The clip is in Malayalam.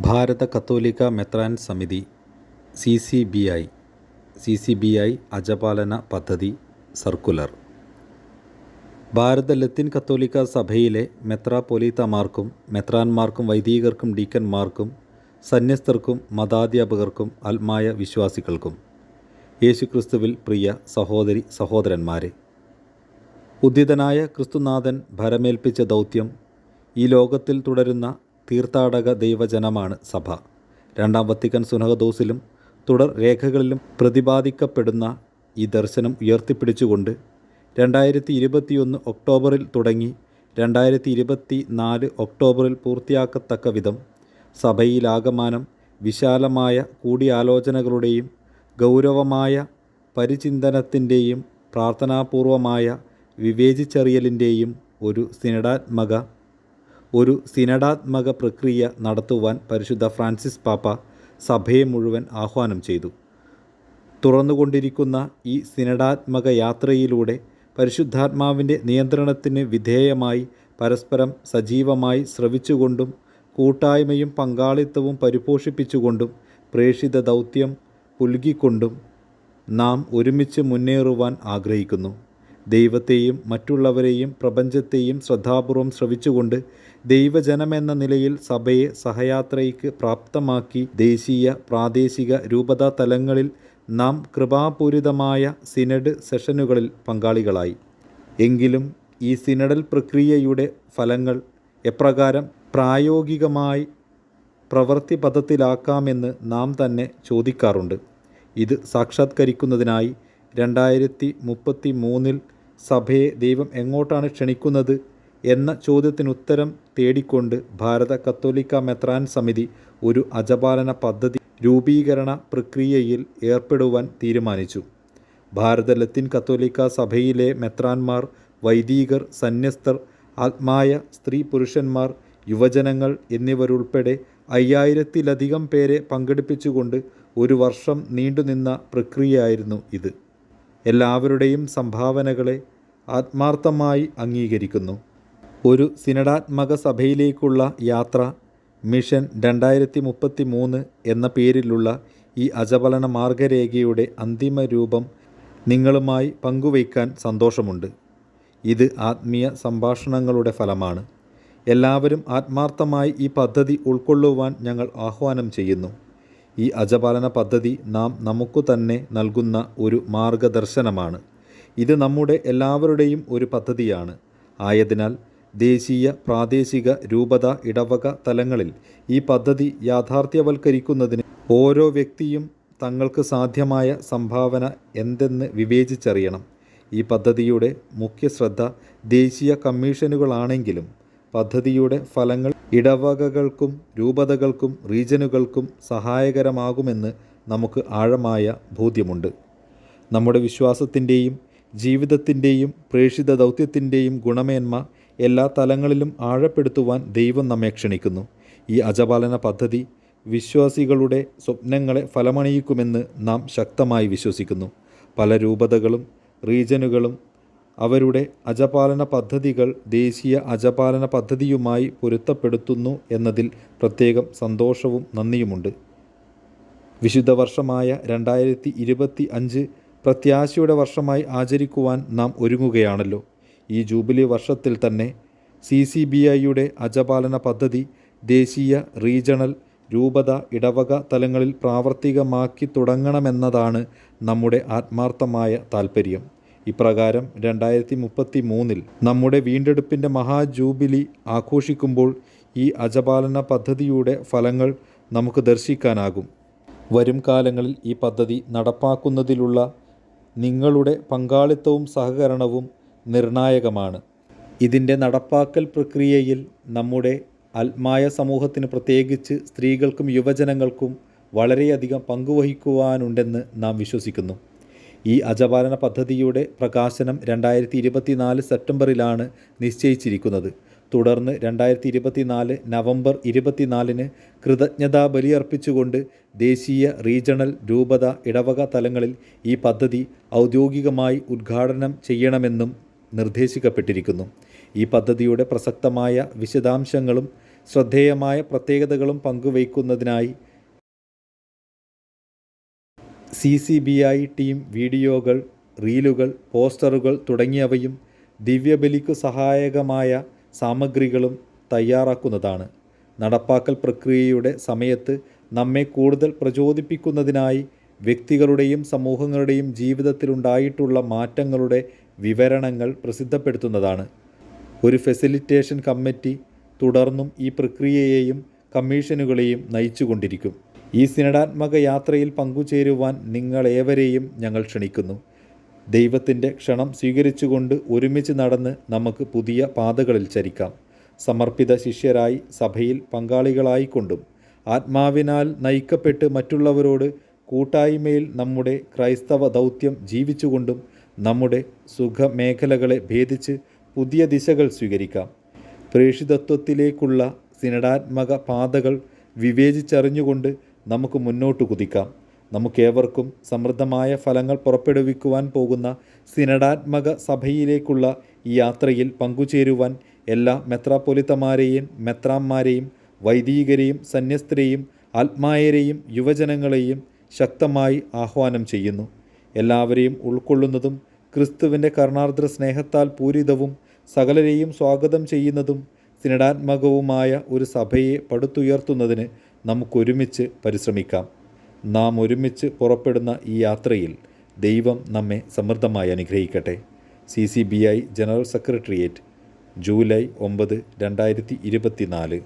ഭാരത കത്തോലിക്ക മെത്രാൻ സമിതി C C B I C C B I അജപാലന പദ്ധതി സർക്കുലർ. ഭാരത ലത്തിൻ കത്തോലിക്ക സഭയിലെ മെത്രാപൊലീത്തമാർക്കും മെത്രാന്മാർക്കും വൈദികർക്കും ഡീക്കന്മാർക്കും സന്യസ്തർക്കും മതാധ്യാപകർക്കും ആത്മായ വിശ്വാസികൾക്കും. യേശുക്രിസ്തുവിൽ പ്രിയ സഹോദരി സഹോദരന്മാരെ ഉദ്ധിതനായ ക്രിസ്തുനാഥൻ ഭരമേൽപ്പിച്ച ദൗത്യം ഈ ലോകത്തിൽ തുടരുന്ന തീർത്ഥാടക ദൈവജനമാണ് സഭ. രണ്ടാം വത്തിക്കൻ സുനഹദോസിലും തുടർ രേഖകളിലും പ്രതിപാദിക്കപ്പെടുന്ന ഈ ദർശനം ഉയർത്തിപ്പിടിച്ചുകൊണ്ട് രണ്ടായിരത്തി ഇരുപത്തിയൊന്ന് ഒക്ടോബറിൽ തുടങ്ങി രണ്ടായിരത്തി ഇരുപത്തി നാല് ഒക്ടോബറിൽ പൂർത്തിയാക്കത്തക്ക വിധം സഭയിലാകമാനം വിശാലമായ കൂടിയാലോചനകളുടെയും ഗൗരവമായ പരിചിന്തനത്തിന്റെയും പ്രാർത്ഥനാപൂർവമായ വിവേചിച്ചറിയലിന്റെയും ഒരു സിനഡാത്മക ഒരു സിനഡാത്മക പ്രക്രിയ നടത്തുവാൻ പരിശുദ്ധ ഫ്രാൻസിസ് പാപ്പ സഭയെ മുഴുവൻ ആഹ്വാനം ചെയ്തു. തുറന്നുകൊണ്ടിരിക്കുന്ന ഈ സിനഡാത്മക യാത്രയിലൂടെ പരിശുദ്ധാത്മാവിന്റെ നിയന്ത്രണത്തിന് വിധേയമായി പരസ്പരം സജീവമായി ശ്രവിച്ചുകൊണ്ടും കൂട്ടായ്മയും പങ്കാളിത്തവും പരിപോഷിപ്പിച്ചുകൊണ്ടും പ്രേഷിത ദൗത്യം പുൽകിക്കൊണ്ടും നാം ഒരുമിച്ച് മുന്നേറുവാൻ ആഗ്രഹിക്കുന്നു. ദൈവത്തെയും മറ്റുള്ളവരെയും പ്രപഞ്ചത്തെയും ശ്രദ്ധാപൂർവം ശ്രവിച്ചുകൊണ്ട് ദൈവജനമെന്ന നിലയിൽ സഭയെ സഹയാത്രയ്ക്ക് പ്രാപ്തമാക്കി ദേശീയ പ്രാദേശിക രൂപതാ തലങ്ങളിൽ നാം കൃപാപൂരിതമായ സിനഡ് സെഷനുകളിൽ പങ്കാളികളായി. എങ്കിലും ഈ സിനഡൽ പ്രക്രിയയുടെ ഫലങ്ങൾ എപ്രകാരം പ്രായോഗികമായി പ്രവൃത്തിപഥത്തിലാക്കാമെന്ന് നാം തന്നെ ചോദിക്കാറുണ്ട്. ഇത് സാക്ഷാത്കരിക്കുന്നതിനായി രണ്ടായിരത്തി മുപ്പത്തി മൂന്നിൽ സഭയെ ദൈവം എങ്ങോട്ടാണ് ക്ഷണിക്കുന്നത് എന്ന ചോദ്യത്തിനുത്തരം തേടിക്കൊണ്ട് ഭാരത കത്തോലിക്ക മെത്രാൻ സമിതി ഒരു അജപാലന പദ്ധതി രൂപീകരണ പ്രക്രിയയിൽ ഏർപ്പെടുവാൻ തീരുമാനിച്ചു. ഭാരത ലത്തീൻ കത്തോലിക്ക സഭയിലെ മെത്രാന്മാർ വൈദികർ സന്യസ്തർ ആത്മായ സ്ത്രീ പുരുഷന്മാർ യുവജനങ്ങൾ എന്നിവരുൾപ്പെടെ അയ്യായിരത്തിലധികം പേരെ പങ്കെടുപ്പിച്ചുകൊണ്ട് ഒരു വർഷം നീണ്ടുനിന്ന പ്രക്രിയയായിരുന്നു ഇത്. എല്ലാവരുടെയും സംഭാവനകളെ ആത്മാർത്ഥമായി അംഗീകരിക്കുന്നു. ഒരു സിനഡാത്മക സഭയിലേക്കുള്ള യാത്ര മിഷൻ രണ്ടായിരത്തി മുപ്പത്തി മൂന്ന് എന്ന പേരിലുള്ള ഈ അജപലന മാർഗരേഖയുടെ അന്തിമ രൂപം നിങ്ങളുമായി പങ്കുവയ്ക്കാൻ സന്തോഷമുണ്ട്. ഇത് ആത്മീയ സംഭാഷണങ്ങളുടെ ഫലമാണ്. എല്ലാവരും ആത്മാർത്ഥമായി ഈ പദ്ധതി ഉൾക്കൊള്ളുവാൻ ഞങ്ങൾ ആഹ്വാനം ചെയ്യുന്നു. ഈ അജപാലന പദ്ധതി നാം നമുക്ക് തന്നെ നൽകുന്ന ഒരു മാർഗദർശനമാണ്. ഇത് നമ്മുടെ എല്ലാവരുടെയും ഒരു പദ്ധതിയാണ്. ആയതിനാൽ ദേശീയ പ്രാദേശിക രൂപത ഇടവക തലങ്ങളിൽ ഈ പദ്ധതി യാഥാർത്ഥ്യവൽക്കരിക്കുന്നതിന് ഓരോ വ്യക്തിയും തങ്ങൾക്ക് സാധ്യമായ സംഭാവന എന്തെന്ന് വിവേചിച്ചറിയണം. ഈ പദ്ധതിയുടെ മുഖ്യ ശ്രദ്ധ ദേശീയ കമ്മീഷനുകളാണെങ്കിലും പദ്ധതിയുടെ ഫലങ്ങൾ ഇടവകകൾക്കും രൂപതകൾക്കും റീജനുകൾക്കും സഹായകരമാകുമെന്ന് നമുക്ക് ആഴമായ ബോധ്യമുണ്ട്. നമ്മുടെ വിശ്വാസത്തിന്റെയും ജീവിതത്തിന്റെയും പ്രേഷിത ദൗത്യത്തിന്റെയും ഗുണമേന്മ എല്ലാ തലങ്ങളിലും ആഴപ്പെടുത്തുവാൻ ദൈവം നമ്മെ ക്ഷണിക്കുന്നു. ഈ അജപാലന പദ്ധതി വിശ്വാസികളുടെ സ്വപ്നങ്ങളെ ഫലമണിയിക്കുമെന്ന് നാം ശക്തമായി വിശ്വസിക്കുന്നു. പല രൂപതകളും റീജനുകളും അവരുടെ അജപാലന പദ്ധതികൾ ദേശീയ അജപാലന പദ്ധതിയുമായി പൊരുത്തപ്പെടുത്തുന്നു എന്നതിൽ പ്രത്യേകം സന്തോഷവും നന്ദിയുമുണ്ട്. വിശുദ്ധ വർഷമായ രണ്ടായിരത്തി ഇരുപത്തി അഞ്ച് പ്രത്യാശയുടെ വർഷമായി ആചരിക്കുവാൻ നാം ഒരുങ്ങുകയാണല്ലോ. ഈ ജൂബിലി വർഷത്തിൽ തന്നെ സി സി ബി ഐയുടെ അജപാലന പദ്ധതി ദേശീയ റീജണൽ രൂപത ഇടവക തലങ്ങളിൽ പ്രാവർത്തികമാക്കി തുടങ്ങണമെന്നതാണ് നമ്മുടെ ആത്മാർത്ഥമായ താൽപ്പര്യം ഇപ്രകാരം രണ്ടായിരത്തി മുപ്പത്തി മൂന്നിൽ നമ്മുടെ വീണ്ടെടുപ്പിന്റെ മഹാജൂബിലി ആഘോഷിക്കുമ്പോൾ ഈ അജപാലന പദ്ധതിയുടെ ഫലങ്ങൾ നമുക്ക് ദർശിക്കാനാകും. വരും കാലങ്ങളിൽ ഈ പദ്ധതി നടപ്പാക്കുന്നതിലുള്ള നിങ്ങളുടെ പങ്കാളിത്തവും സഹകരണവും നിർണായകമാണ്. ഇതിന്റെ നടപ്പാക്കൽ പ്രക്രിയയിൽ നമ്മുടെ ആത്മായ സമൂഹത്തിന് പ്രത്യേകിച്ച് സ്ത്രീകൾക്കും യുവജനങ്ങൾക്കും വളരെയധികം പങ്കുവഹിക്കുവാനുണ്ടെന്ന് നാം വിശ്വസിക്കുന്നു. ഈ അജപാലന പദ്ധതിയുടെ പ്രകാശനം രണ്ടായിരത്തി ഇരുപത്തിനാല് സെപ്റ്റംബറിലാണ് നിശ്ചയിച്ചിരിക്കുന്നത്. തുടർന്ന് രണ്ടായിരത്തി ഇരുപത്തിനാല് നവംബർ ഇരുപത്തിനാലിന് കൃതജ്ഞതാ ബലിയർപ്പിച്ചുകൊണ്ട് ദേശീയ റീജണൽ രൂപത ഇടവക തലങ്ങളിൽ ഈ പദ്ധതി ഔദ്യോഗികമായി ഉദ്ഘാടനം ചെയ്യണമെന്നും നിർദ്ദേശിക്കപ്പെട്ടിരിക്കുന്നു. ഈ പദ്ധതിയുടെ പ്രസക്തമായ വിശദാംശങ്ങളും ശ്രദ്ധേയമായ പ്രത്യേകതകളും പങ്കുവയ്ക്കുന്നതിനായി C C B I team വീഡിയോകൾ റീലുകൾ പോസ്റ്ററുകൾ തുടങ്ങിയവയും ദിവ്യബലിക്കു സഹായകമായ സാമഗ്രികളും തയ്യാറാക്കുന്നതാണ്. നടപ്പാക്കൽ പ്രക്രിയയുടെ സമയത്ത് നമ്മെ കൂടുതൽ പ്രചോദിപ്പിക്കുന്നതിനായി വ്യക്തികളുടെയും സമൂഹങ്ങളുടെയും ജീവിതത്തിലുണ്ടായിട്ടുള്ള മാറ്റങ്ങളുടെ വിവരണങ്ങൾ പ്രസിദ്ധപ്പെടുത്തുന്നതാണ്. ഒരു ഫെസിലിറ്റേഷൻ കമ്മിറ്റി തുടർന്നും ഈ പ്രക്രിയയെയും കമ്മീഷനുകളെയും നയിച്ചുകൊണ്ടിരിക്കും. ഈ സിനഡാത്മക യാത്രയിൽ പങ്കുചേരുവാൻ നിങ്ങൾ ഏവരെയും ഞങ്ങൾ ക്ഷണിക്കുന്നു. ദൈവത്തിന്റെ ക്ഷണം സ്വീകരിച്ചുകൊണ്ട് ഒരുമിച്ച് നടന്ന് നമുക്ക് പുതിയ പാതകളിൽ ചരിക്കാം. സമർപ്പിത ശിഷ്യരായി സഭയിൽ പങ്കാളികളായിക്കൊണ്ടും ആത്മാവിനാൽ നയിക്കപ്പെട്ട് മറ്റുള്ളവരോട് കൂട്ടായ്മയിൽ നമ്മുടെ ക്രൈസ്തവ ദൗത്യം ജീവിച്ചുകൊണ്ടും നമ്മുടെ സുഖമേഖലകളെ ഭേദിച്ച് പുതിയ ദിശകൾ സ്വീകരിക്കാം. പ്രേഷിതത്വത്തിലേക്കുള്ള സിനഡാത്മക പാതകൾ വിവേചിച്ചറിഞ്ഞുകൊണ്ട് നമുക്ക് മുന്നോട്ട് കുതിക്കാം. നമുക്കേവർക്കും സമൃദ്ധമായ ഫലങ്ങൾ പുറപ്പെടുവിക്കുവാൻ പോകുന്ന സിനഡാത്മക സഭയിലേക്കുള്ള ഈ യാത്രയിൽ പങ്കുചേരുവാൻ എല്ലാ മെത്രാപ്പൊലിത്തമാരെയും മെത്രാന്മാരെയും വൈദികരെയും സന്യസ്തരെയും ആത്മായരെയും യുവജനങ്ങളെയും ശക്തമായി ആഹ്വാനം ചെയ്യുന്നു. എല്ലാവരെയും ഉൾക്കൊള്ളുന്നതും ക്രിസ്തുവിന്റെ കരുണാർദ്ര സ്നേഹത്താൽ പൂരിതവും സകലരെയും സ്വാഗതം ചെയ്യുന്നതും സിനഡാത്മകവുമായ ഒരു സഭയെ പടുത്തുയർത്തുന്നതിന് നമുക്കൊരുമിച്ച് പരിശ്രമിക്കാം. നാം ഒരുമിച്ച് പുറപ്പെടുന്ന ഈ യാത്രയിൽ ദൈവം നമ്മെ സമൃദ്ധമായി അനുഗ്രഹിക്കട്ടെ. C C B I general secretariat July ഒമ്പത് രണ്ടായിരത്തി ഇരുപത്തി നാല്